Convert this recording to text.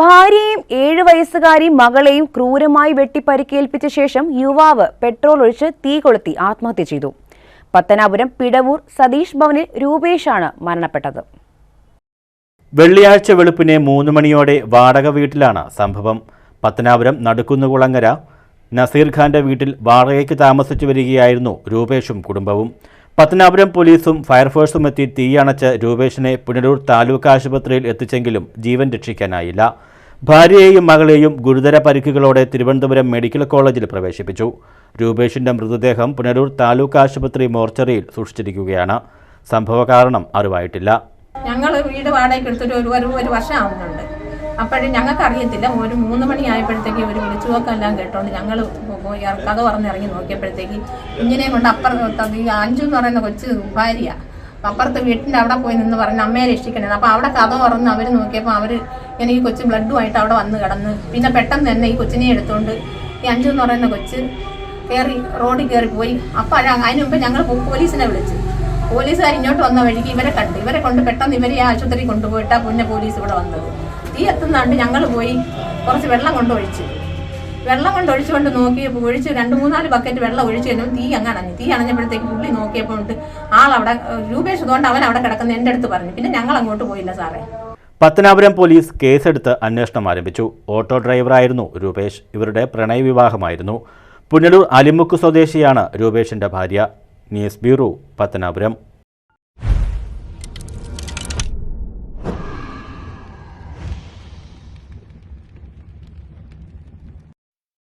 ഭാര്യയെയും ഏഴു വയസ്സുകാരി മകളെയും ക്രൂരമായി വെട്ടിപ്പരിക്കേൽപ്പിച്ച ശേഷം യുവാവ് പെട്രോൾ ഒഴിച്ച് തീ കൊളുത്തി ആത്മഹത്യ ചെയ്തു. പത്തനാപുരം പിടവൂർ സതീഷ് ഭവനിൽ രൂപേഷാണ് മരണപ്പെട്ടത്. വെള്ളിയാഴ്ച വെളുപ്പിനെ മൂന്ന് മണിയോടെ വാടക വീട്ടിലാണ് സംഭവം. പത്തനാപുരം നടുക്കുന്നുകുളങ്ങര നസീർ ഖാന്റെ വീട്ടിൽ വാടകയ്ക്ക് താമസിച്ചു വരികയായിരുന്നു രൂപേഷും കുടുംബവും. പത്തനാപുരം പോലീസും ഫയർഫോഴ്സും എത്തി തീയണച്ച് രൂപേഷിനെ പുനലൂർ താലൂക്ക് ആശുപത്രിയിൽ എത്തിച്ചെങ്കിലും ജീവൻ രക്ഷിക്കാനായില്ല. ഭാര്യയെയും മകളെയും ഗുരുതര പരിക്കുകളോടെ തിരുവനന്തപുരം മെഡിക്കൽ കോളേജിൽ പ്രവേശിപ്പിച്ചു. രൂപേഷിന്റെ മൃതദേഹം പുനലൂർ താലൂക്ക് ആശുപത്രി മോർച്ചറിയിൽ സൂക്ഷിച്ചിരിക്കുകയാണ്. സംഭവ കാരണം അറിവായിട്ടില്ല. ഞങ്ങൾ വീട് വാടകയ്ക്ക് എടുത്തിട്ട് ഒരു ഒരു വർഷം ആവുന്നുണ്ട്. അപ്പോഴും ഞങ്ങൾക്ക് അറിയത്തില്ല ഒരു മൂന്ന് മണി ആയപ്പോഴത്തേക്ക് ഒരു എല്ലാം കേട്ടോണ്ട് ഞങ്ങൾ കഥ പറഞ്ഞ് ഇറങ്ങി നോക്കിയപ്പോഴത്തേക്ക് ഇങ്ങനെ കൊണ്ട് അപ്പുറത്ത് ഈ അഞ്ചു എന്ന് പറയുന്ന കൊച്ച് ഭാര്യ അപ്പുറത്തെ വീട്ടിന്റെ അവിടെ പോയി നിന്ന് പറഞ്ഞ് അമ്മയെ രക്ഷിക്കണേ അപ്പോൾ അവിടെ കഥ തുറന്ന് അവർ നോക്കിയപ്പോൾ അവർ ഇങ്ങനെ ഈ കൊച്ച് ബ്ലഡുമായിട്ട് അവിടെ വന്ന് കിടന്ന് പിന്നെ പെട്ടെന്ന് തന്നെ ഈ കൊച്ചിനെ എടുത്തുകൊണ്ട് ഈ അഞ്ചു എന്ന് പറയുന്ന കൊച്ച് കയറി റോഡിൽ കയറി പോയി. അപ്പോൾ അതിന് മുമ്പ് ഞങ്ങൾ പോലീസിനെ വിളിച്ചു. പോലീസുകാർ ഇങ്ങോട്ട് വന്ന വഴിക്ക് ഇവരെ കണ്ടു. ഇവരെ കൊണ്ട് പെട്ടെന്ന് ഇവരെ ആശുപത്രി കൊണ്ടുപോയിട്ടാണ് പിന്നെ പോലീസ് ഇവിടെ വന്നത്. തീ എത്തുന്നാണ്ട് ഞങ്ങൾ പോയി കുറച്ച് വെള്ളം കൊണ്ട് ഒഴിച്ചു. വെള്ളം കൊണ്ട് ഒഴിച്ചുകൊണ്ട് നോക്കി ഒഴിച്ച് രണ്ട് മൂന്നാൽ ബക്കറ്റ് വെള്ളം ഒഴിച്ച് കഴിഞ്ഞു തീ അങ്ങ് അണഞ്ഞു. തീ അണഞ്ഞപ്പോഴത്തേക്ക് പുള്ളി നോക്കിയപ്പോൾ ആൾ അവിടെ രൂപേഷ് ഇതുകൊണ്ട് അവൻ അവിടെ കിടക്കുന്ന എന്റെ അടുത്ത് പറഞ്ഞു. പിന്നെ ഞങ്ങൾ അങ്ങോട്ട് പോയില്ല സാറേ. പത്തനാപുരം പോലീസ് കേസെടുത്ത് അന്വേഷണം ആരംഭിച്ചു. ഓട്ടോ ഡ്രൈവറായിരുന്നു രൂപേഷ്. ഇവരുടെ പ്രണയവിവാഹമായിരുന്നു പുനലൂർ അലിമുക്ക് സ്വദേശിയാണ് രൂപേഷിന്റെ ഭാര്യ. News bureau Pathanapuram.